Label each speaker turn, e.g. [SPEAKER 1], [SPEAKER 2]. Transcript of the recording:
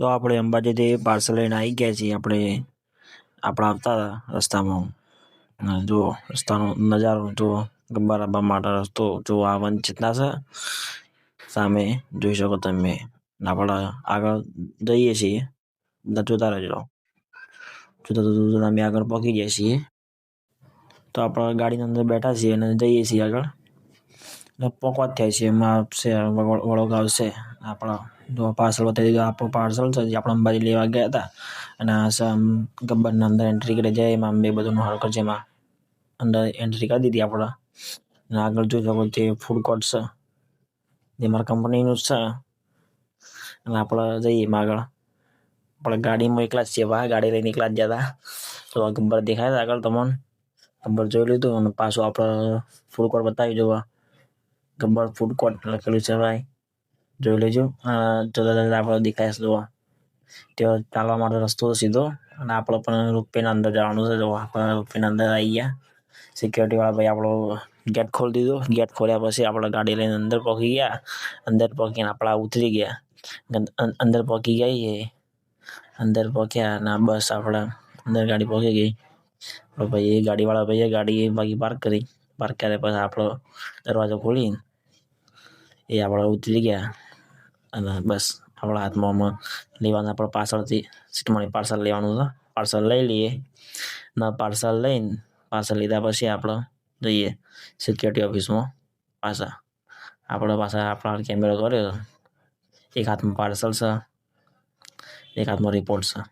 [SPEAKER 1] તો આપણે અંબાજીથી પાર્સલ લઈને આવી ગયા છીએ. આપણે આપણે આવતા હતા રસ્તામાં. જો રસ્તાનો નજારો, જો ગબ્બારાબા માટે રસ્તો, જો આવવાની ચેતના છે. સામે જોઈ શકો તમે. આપણે આગળ જઈએ છીએ. બધા જોતા રહેજો. જોતા જોતા અમે આગળ પહોંચી જઈએ છીએ. તો આપણે ગાડીની અંદર બેઠા છીએ અને જઈએ છીએ આગળ. એટલે જ થયા છીએ. એમાં છે વડોદરા આવશે. આપણા જો પાર્સલ બતાવી દીધું આપણું પાર્સલ છે, જે આપણે અંબાજી લેવા ગયા હતા, અને આ આમ ગબ્બરના અંદર એન્ટ્રી કરી જાય, એમાં બે બધું હરકત છે એમાં અંદર એન્ટ્રી કરી દીધી આપણે. અને આગળ જોઈ શકો તે ફૂડ કોર્ટ છે, જે મારા કંપનીનું જ છે, અને આપણે જઈએ એમાં આગળ. આપણે ગાડીમાં એકલા જ છીએ ગાડી લઈને એકલા જ હતા. તો ગબ્બર દેખાય આગળ તમને. ગબ્બર જોઈ લીધું, અને પાછું આપણે ફૂડ કોર્ટ બતાવી જોવા. ગબ્બર ફૂડ કોર્ટ લખેલું છે, ભાઈ. જોઈ લેજો. જુદા જતા આપણે દેખાય છે, જોવા. તેઓ ચાલવા માટે રસ્તો સીધો. અને આપણો પણ રૂપિયાના અંદર જવાનું છે, જોવા. આપણે રૂપિયાના અંદર આવી ગયા. સિક્યોરિટીવાળા ભાઈ આપણો ગેટ ખોલી દીધો. ગેટ ખોલ્યા પછી આપણે ગાડી લઈને અંદર પહોંચી ગયા. અંદર પહોંચીને આપણા ઉતરી ગયા. અંદર પહોંચી ગઈ અંદર પહોંચ્યા અને બસ આપણે અંદર ગાડી પહોંચી ગઈ. ભાઈ એ ગાડીવાળા ભાઈએ ગાડી બાકી પાર્ક કરી. પાર્ક કર્યા પછી આપણો દરવાજો ખોલી એ આપણે ઉતરી ગયા. अन्त बस हातमा हात मोमो लिएर पर पार्सलति पार्सल ल्याउनु छ। पार्सल लै लिएँ। न पार्सल लै पार्सल लिँदापछि आफ्नो जइए सेक्युरिटी अफिसमा पासा। आफ्नो पासा आफ्नो क्यामेरा गऱ्यो। एक हातमा पार्सल छ एक हातमा रिपोर्ट छ।